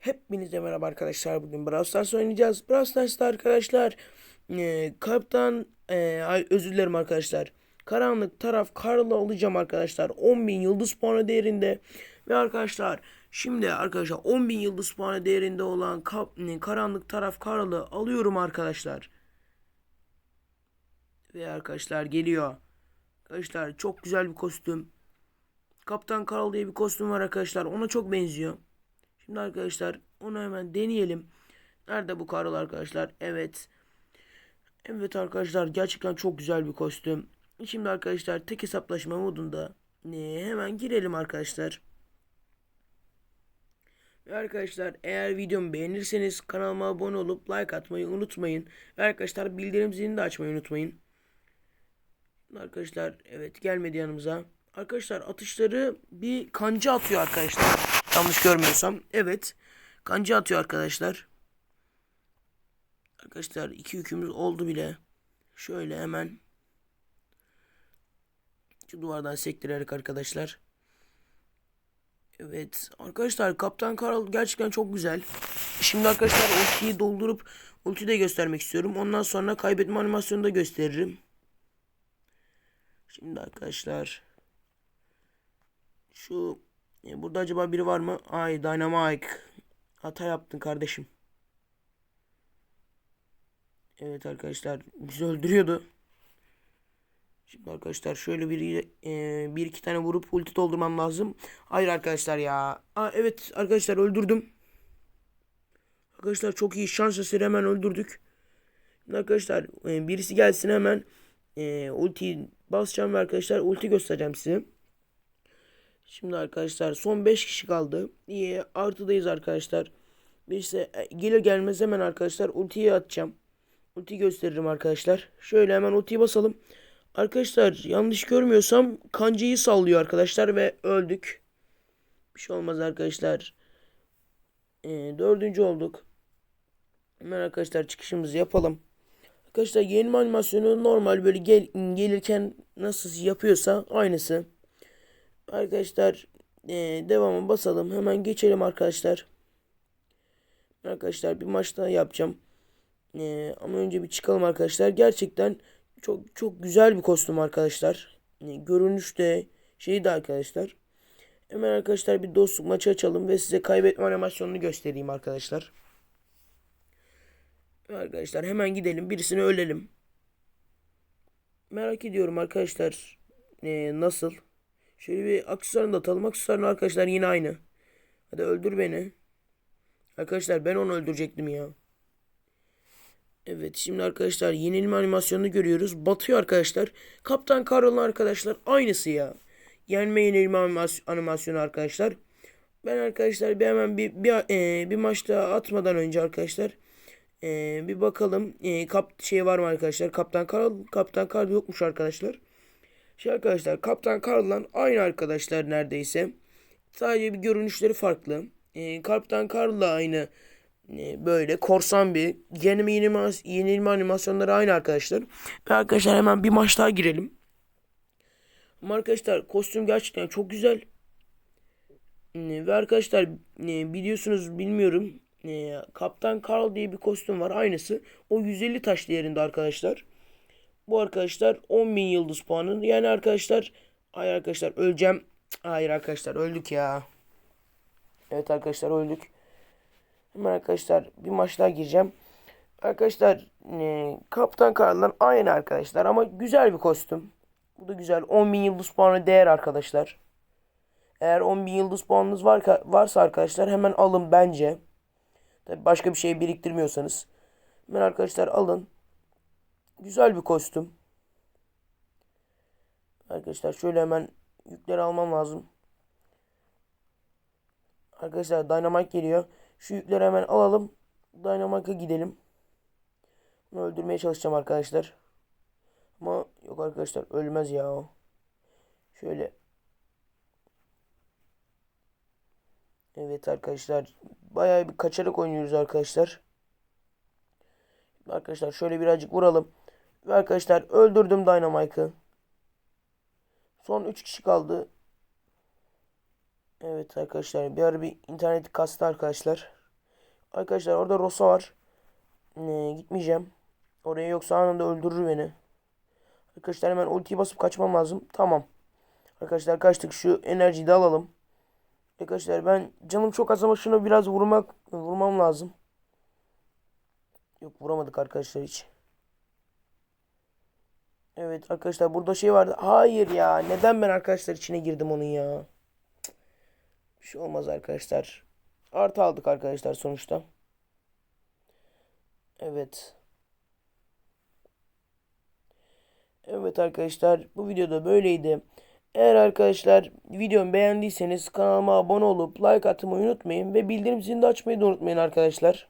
Hepinize merhaba arkadaşlar. Bugün Brawl Stars oynayacağız. Brawl Stars'ta arkadaşlar e, kaptan e, ay, özür dilerim arkadaşlar. Karanlık taraf Karl'ı alacağım arkadaşlar. 10.000 yıldız puanı değerinde. Ve arkadaşlar şimdi arkadaşlar 10.000 yıldız puanı değerinde olan kap, e, karanlık taraf Karl'ı alıyorum arkadaşlar. Ve arkadaşlar geliyor. Arkadaşlar çok güzel bir kostüm. Kaptan Karl diye bir kostüm var arkadaşlar. Ona çok benziyor. Şimdi arkadaşlar onu hemen deneyelim. Nerede bu Karl arkadaşlar? Evet. Evet arkadaşlar gerçekten çok güzel bir kostüm. Şimdi arkadaşlar tek hesaplaşma modunda e, hemen girelim arkadaşlar. Ve arkadaşlar eğer videomu beğenirseniz kanalıma abone olup like atmayı unutmayın. Ve arkadaşlar bildirim zilini de açmayı unutmayın. Arkadaşlar evet gelmedi yanımıza. Arkadaşlar atışları bir kanca atıyor arkadaşlar. Yanlış görmüyorsam. Evet. Kanca atıyor arkadaşlar. Arkadaşlar iki yükümüz oldu bile. Şöyle hemen. Şu duvardan sektirerek arkadaşlar. Evet. Arkadaşlar Kaptan Karl gerçekten çok güzel. Şimdi arkadaşlar ultiyi doldurup ulti de göstermek istiyorum. Ondan sonra kaybetme animasyonu da gösteririm. Şimdi arkadaşlar şu e, burada acaba biri var mı? Ay Dynamite. Hata yaptın kardeşim. Evet arkadaşlar bizi öldürüyordu. Şimdi arkadaşlar şöyle bir, e, bir iki tane vurup ulti doldurmam lazım. Hayır arkadaşlar ya. Aa, evet arkadaşlar öldürdüm. Arkadaşlar çok iyi şans eseri hemen öldürdük. Şimdi arkadaşlar e, birisi gelsin hemen e, ultiyi basacağım ve arkadaşlar ulti göstereceğim size. Şimdi arkadaşlar son 5 kişi kaldı. İyi artıdayız arkadaşlar. Birisi e, gelir gelmez hemen arkadaşlar ultiyi atacağım. Ulti gösteririm arkadaşlar. Şöyle hemen ultiyi basalım. Arkadaşlar yanlış görmüyorsam kancayı sallıyor arkadaşlar ve öldük. Bir şey olmaz arkadaşlar. E, dördüncü olduk. Hemen arkadaşlar çıkışımızı yapalım. Arkadaşlar yeni animasyonu normal böyle gel, gelirken nasıl yapıyorsa aynısı. Arkadaşlar e, devamı basalım. Hemen geçelim arkadaşlar. Arkadaşlar bir maç daha yapacağım. E, ama önce bir çıkalım arkadaşlar. Gerçekten çok çok güzel bir kostüm arkadaşlar. E, görünüşte şey de arkadaşlar. Hemen arkadaşlar bir dostluk maçı açalım ve size kaybetme animasyonunu göstereyim arkadaşlar. Arkadaşlar hemen gidelim. Birisini ölelim. Merak ediyorum arkadaşlar. E, nasıl? Şöyle bir aksesuarını da atalım. Aksesuarını arkadaşlar yine aynı. Hadi öldür beni. Arkadaşlar ben onu öldürecektim ya. Evet şimdi arkadaşlar yenilme animasyonunu görüyoruz. Batıyor arkadaşlar. Kaptan Karol'un arkadaşlar aynısı ya. Yenme yenilme animasyonu arkadaşlar. Ben arkadaşlar bir hemen bir bir, e, bir maçta atmadan önce arkadaşlar e, bir bakalım e, kap şey var mı arkadaşlar? Kaptan Karol Kaptan Karol yokmuş arkadaşlar. Şey arkadaşlar Kaptan Karl'la aynı arkadaşlar neredeyse. Sadece bir görünüşleri farklı. E, Kaptan Karl'la aynı e, böyle korsan bir yenilme, yenilme, yenilme animasyonları aynı arkadaşlar. Ve arkadaşlar hemen bir maç daha girelim. Ama arkadaşlar kostüm gerçekten çok güzel. E, ve arkadaşlar e, biliyorsunuz bilmiyorum. E, Kaptan Karl diye bir kostüm var aynısı. O 150 taş değerinde arkadaşlar. Bu arkadaşlar 10.000 yıldız puanı. Yani arkadaşlar hayır arkadaşlar öleceğim. Hayır arkadaşlar öldük ya. Evet arkadaşlar öldük. Hemen arkadaşlar bir maç daha gireceğim. Arkadaşlar e, Kaptan Karl'dan aynı arkadaşlar ama güzel bir kostüm. Bu da güzel. 10.000 yıldız puanı değer arkadaşlar. Eğer 10.000 yıldız puanınız var, varsa arkadaşlar hemen alın bence. Tabi başka bir şey biriktirmiyorsanız. Hemen arkadaşlar alın. Güzel bir kostüm. Arkadaşlar şöyle hemen yükleri almam lazım. Arkadaşlar Dynamite geliyor. Şu yükleri hemen alalım. Dynamite'a gidelim. Bunu öldürmeye çalışacağım arkadaşlar. Ama yok arkadaşlar ölmez ya o. Şöyle. Evet arkadaşlar. Bayağı bir kaçarak oynuyoruz arkadaşlar. Arkadaşlar şöyle birazcık vuralım. Ve arkadaşlar öldürdüm Dynamite'ı. Son 3 kişi kaldı. Evet arkadaşlar bir ara bir internet kastı arkadaşlar. Arkadaşlar orada Rosa var. Ee, gitmeyeceğim. Oraya yoksa anında öldürür beni. Arkadaşlar hemen ultiyi basıp kaçmam lazım. Tamam. Arkadaşlar kaçtık. Şu enerjiyi de alalım. Arkadaşlar ben canım çok az ama şunu biraz vurmak vurmam lazım. Yok vuramadık arkadaşlar hiç. Evet arkadaşlar burada şey vardı. Hayır ya. Neden ben arkadaşlar içine girdim onun ya? Bir şey olmaz arkadaşlar. Artı aldık arkadaşlar sonuçta. Evet. Evet arkadaşlar bu videoda böyleydi. Eğer arkadaşlar videomu beğendiyseniz kanalıma abone olup like atmayı unutmayın ve bildirim zilini açmayı da unutmayın arkadaşlar.